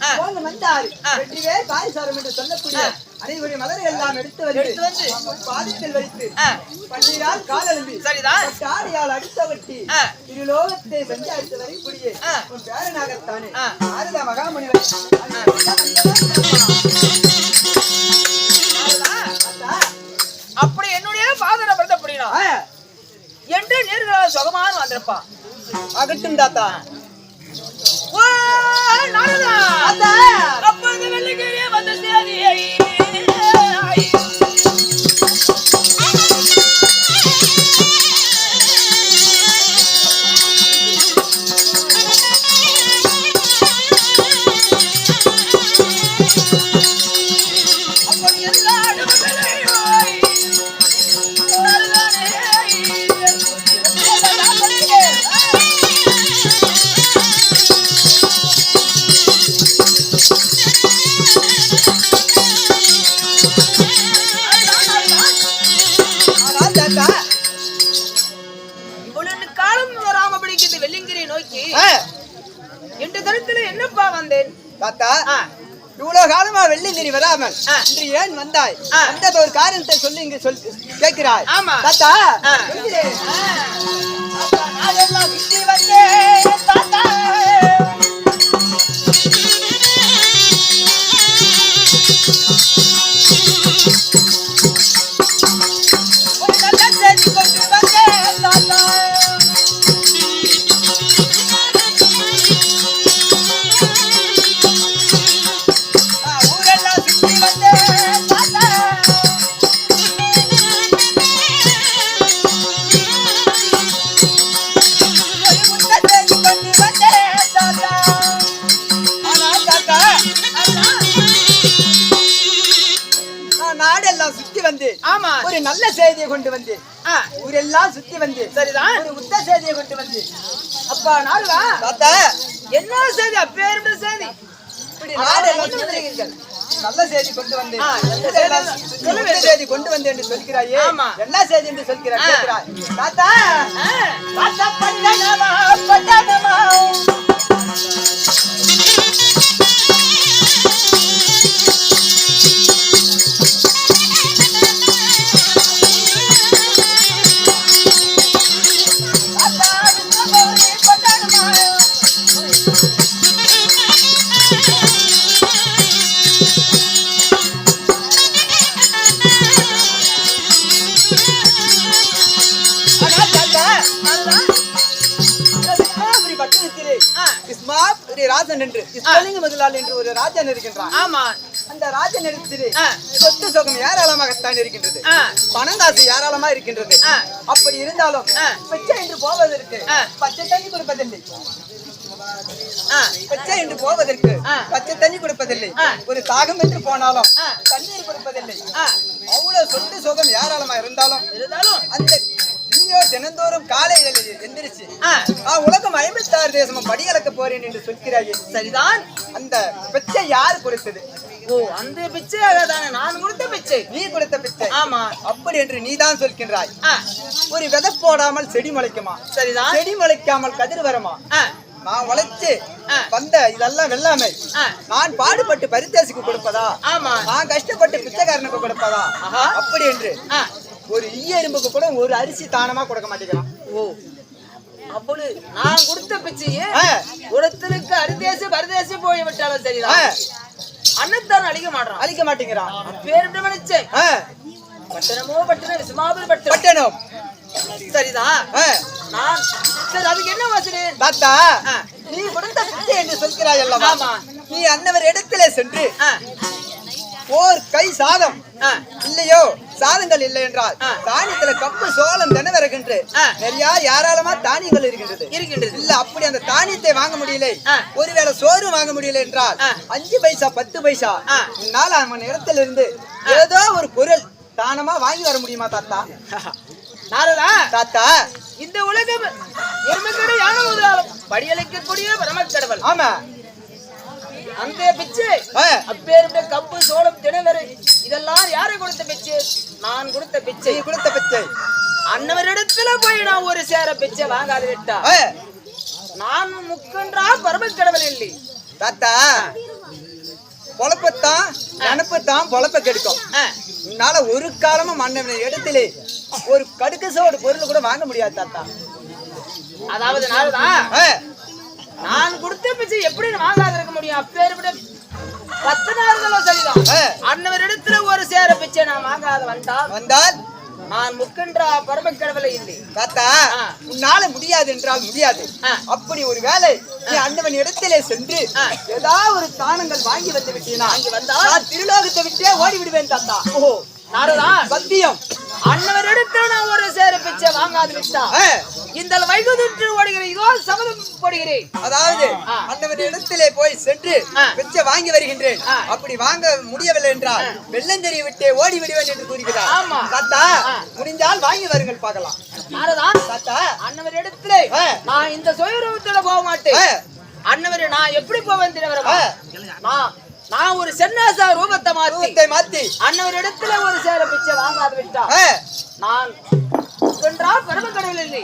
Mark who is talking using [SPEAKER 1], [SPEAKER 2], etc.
[SPEAKER 1] ஆ.
[SPEAKER 2] போங்க வந்தார்
[SPEAKER 1] ஆ.
[SPEAKER 2] வெற்றிவேல் பாரிசாரம் என்று சொல்லக்கூடிய
[SPEAKER 1] ஆ.
[SPEAKER 2] அனைவருடைய எல்லாம் எடுத்து வந்து
[SPEAKER 1] எடுத்து வந்து.
[SPEAKER 2] பாதத்தில் வைத்து பள்ளியால் காலெழும்பி
[SPEAKER 1] சரிதான்
[SPEAKER 2] ஆடியால் அடித்தவட்டி
[SPEAKER 1] ஆ.
[SPEAKER 2] இருலோகத்தை சஞ்சாரித்து வரக்கூடிய. உன் பேரனாகத்தானே. ஆறுதா மகாமுனி
[SPEAKER 1] அப்படி என்னுடைய பாதனை படுத்த புரியணும் என்று நேர்களால் சுகமான வந்திருப்பான்
[SPEAKER 2] அகட்டும் தாத்தா
[SPEAKER 1] ஓ, நோக்கி என்ற தரத்துல என்னப்பா வந்தேன்
[SPEAKER 2] தாத்தா இவ்வளவு காலமா வெள்ளிங்கிரி வராமல்
[SPEAKER 1] ஆ.
[SPEAKER 2] இன்று ஏன் வந்தாய். அந்த ஒரு காரணத்தை சொல்லி இங்க சொல் கேட்கிறாய்
[SPEAKER 1] ஆமா.
[SPEAKER 2] தாத்தா
[SPEAKER 1] தாத்தா.
[SPEAKER 2] வந்து
[SPEAKER 1] ஆமா.
[SPEAKER 2] ஒரு நல்ல செய்தியை கொண்டு வந்து ஊரெல்லாம் சுத்தி வந்து
[SPEAKER 1] சரிதான்.
[SPEAKER 2] ஒரு உத்த செய்தியை கொண்டு வந்து.
[SPEAKER 1] அப்பா நாளுவா
[SPEAKER 2] தாத்தா.
[SPEAKER 1] என்ன செய்தி அப்பேருந்த செய்தி
[SPEAKER 2] இப்படி நாடெல்லாம் சுத்துகிறீர்கள் நல்ல செய்தி கொண்டு வந்தேன்
[SPEAKER 1] நல்ல செய்தி
[SPEAKER 2] கொண்டு வந்தேன் என்று சொல்கிறாயே. என்ன செய்தி என்று சொல்கிறாய் தாத்தா.
[SPEAKER 1] தாத்தா பட்டணமா பட்டணமா?
[SPEAKER 2] இஸ்மாபுரி ராஜன் என்று இஸ்மலிங்க முதலாளி என்று ஒரு ராஜன் இருக்கின்றான்
[SPEAKER 1] ஆமா
[SPEAKER 2] அந்த ராஜன் இடத்திலே
[SPEAKER 1] ஆ.
[SPEAKER 2] சொத்து சுகம் ஏராளமாகத்தான் இருக்கின்றது பணம் காசு ஏராளமா இருக்கின்றது. அப்படி இருந்தாலும். பிச்சை என்று போவதற்கு. பச்சை தண்ணி கொடுப்பதில்லை பிச்சை என்று போவதற்கு. பச்சை தண்ணி கொடுப்பதில்லை. ஒரு தாகம் என்று போனாலும். தண்ணீர் கொடுப்பதில்லை. அவ்வளவு சொத்து சுகம் ஏராளமா இருந்தாலும்
[SPEAKER 1] இருந்தாலும்
[SPEAKER 2] அந்த நீயோ தினந்தோறும் காலையில் எந்திரிச்சு உலகம் ஐம்பத்தாறு தேசமும் படியளக்க போறேன் என்று சொல்கிறாயே.
[SPEAKER 1] சரிதான்.
[SPEAKER 2] அந்த பிச்சை யார் கொடுத்தது?
[SPEAKER 1] ஓ அந்த பிச்சையாக தானே நான் கொடுத்த பிச்சை.
[SPEAKER 2] நீ கொடுத்த பிச்சை.
[SPEAKER 1] ஆமா.
[SPEAKER 2] அப்படி என்று நீதான் சொல்கின்றாய். ஒரு விதை போடாமல் செடி முளைக்குமா?
[SPEAKER 1] சரிதான்.
[SPEAKER 2] செடி முளைக்காமல் கதிர் வருமா? நான் உழைச்சு. வந்த இதெல்லாம் வெள்ளாமை. நான் பாடுபட்டு பரித்தேசிக்கு கொடுப்பதா?
[SPEAKER 1] ஆமா.
[SPEAKER 2] நான் கஷ்டப்பட்டு பிச்சைக்காரனுக்கு கொடுப்பதா. அப்படி என்று ஒரு ஈய எறும்புக்கு கூட ஒரு அரிசி தானமா கொடுக்க மாட்டேங்கிறான்.
[SPEAKER 1] ஓ. அப்பொழுது நான் கொடுத்த பிச்சையே
[SPEAKER 2] ஆ.
[SPEAKER 1] ஒருத்தனுக்கு அரிதேச பரதேச போய் விட்டாலும் சரிதான். அன்னத்தான் அழிக்க மாட்டான்
[SPEAKER 2] அழிக்க மாட்டேங்கிறான்.
[SPEAKER 1] பேர் நினைச்சேன் பட்டணமோ பட்டணம் விசுமாபுரி பட்டணம்.
[SPEAKER 2] பட்டணம்.
[SPEAKER 1] சரிதான். நான் சரி அதுக்கு என்ன வசதி
[SPEAKER 2] தாத்தா. நீ கொடுத்த பிச்சை என்று சொல்கிறாய் அல்லவா. நீ அன்னவர் இடத்திலே சென்று ஓர் கை சாதம். இல்லையோ சாதங்கள் இல்லை என்றால். தானியத்துல கப்பு சோளம் தினவரகின்று. நிறைய ஏராளமா தானியங்கள் இருக்கின்றது.
[SPEAKER 1] இருக்கின்றது.
[SPEAKER 2] இல்ல அப்படி அந்த தானியத்தை வாங்க முடியல. ஒருவேளை சோறு வாங்க முடியல என்றால். அஞ்சு பைசா பத்து பைசா. உன்னால் அவன் இடத்துல இருந்து ஏதோ ஒரு பொருள் தானமா வாங்கி வர முடியுமா தாத்தா?
[SPEAKER 1] நாரதா
[SPEAKER 2] தாத்தா.
[SPEAKER 1] இந்த உலகம் எருமைக்கடை யானை முதலாலும் படியளிக்கக்கூடிய
[SPEAKER 2] ஆமா.
[SPEAKER 1] அந்த பிச்சை. அப்பேருடைய கப்பு சோளம் தினவரை இதெல்லாம் யாரு கொடுத்த பிச்சை? நான் கொடுத்த பிச்சை.
[SPEAKER 2] கொடுத்த பிச்சை.
[SPEAKER 1] அன்னவரிடத்துல போய் நான் ஒரு சேர பிச்சை வாங்காது விட்டா. நான் முக்கன்றா பரமக்கடவுள் இல்லை.
[SPEAKER 2] தாத்தா பொழப்பத்தான் நினப்பத்தான் பொழப்ப கெடுக்கும்.
[SPEAKER 1] ஆ,
[SPEAKER 2] உன்னால ஒரு காலமும் மன்னவன் இடத்திலே ஒரு கடுக்கசோடு பொருள் கூட வாங்க முடியாது தாத்தா.
[SPEAKER 1] அதாவது நாரதா பிச்சை எப்படி வாங்காத இருக்க முடியும்? அப்பேற்பட்ட பத்து நாள்களும் சரிதான். அன்னவரிடத்துல ஒரு சேர பிச்சை நான் வாங்காத வந்தால்
[SPEAKER 2] வந்தால்?
[SPEAKER 1] நான் முக்கின்ற பரமக்கடவுளை இல்லை.
[SPEAKER 2] தாத்தா. உன்னால முடியாது என்றால் முடியாது. அப்படி ஒரு வேலை நீ அண்ணவன் இடத்திலே சென்று. ஏதாவது ஒரு தானங்கள் வாங்கி வந்து விட்டீனா
[SPEAKER 1] வாங்கி வந்தால்?
[SPEAKER 2] நான் திருலோகத்தை விட்டே ஓடி விடுவேன் தாத்தா.
[SPEAKER 1] ஓ நாரதா?
[SPEAKER 2] சத்தியம்.
[SPEAKER 1] அன்னவரிடத்துல நான் ஒரு சேர பிச்சை வாங்காது விட்டா? இந்த வைகுதிட்டு ஓடுகிறேன் இதோ சபதம் போடுகிறேன்
[SPEAKER 2] அதாவது. அண்ணவன் இடத்திலே போய் சென்று. பிச்சை வாங்கி வருகின்றேன். அப்படி வாங்க முடியவில்லை என்றால் வெள்ளந்தெறியை விட்டே ஓடி விடுவேன் என்று கூறுகிறார்
[SPEAKER 1] ஆமா.
[SPEAKER 2] தாத்தா. முடிந்தால் வாங்கி வருங்கள் பார்க்கலாம் தாத்தா
[SPEAKER 1] அன்னவர் இடத்துல. நான் இந்த சுயரூபத்தோட போக மாட்டேன். அன்னவர் நான் எப்படி போவேன்
[SPEAKER 2] ஆ.
[SPEAKER 1] நான் நான் ஒரு சென்னாசா ரூபத்தை மாத்தி
[SPEAKER 2] மாத்தி
[SPEAKER 1] அன்னவர் இடத்துல ஒரு சேர பிச்சை வாங்காது விட்டா நான் என்றா பரம கடவுள் இல்லை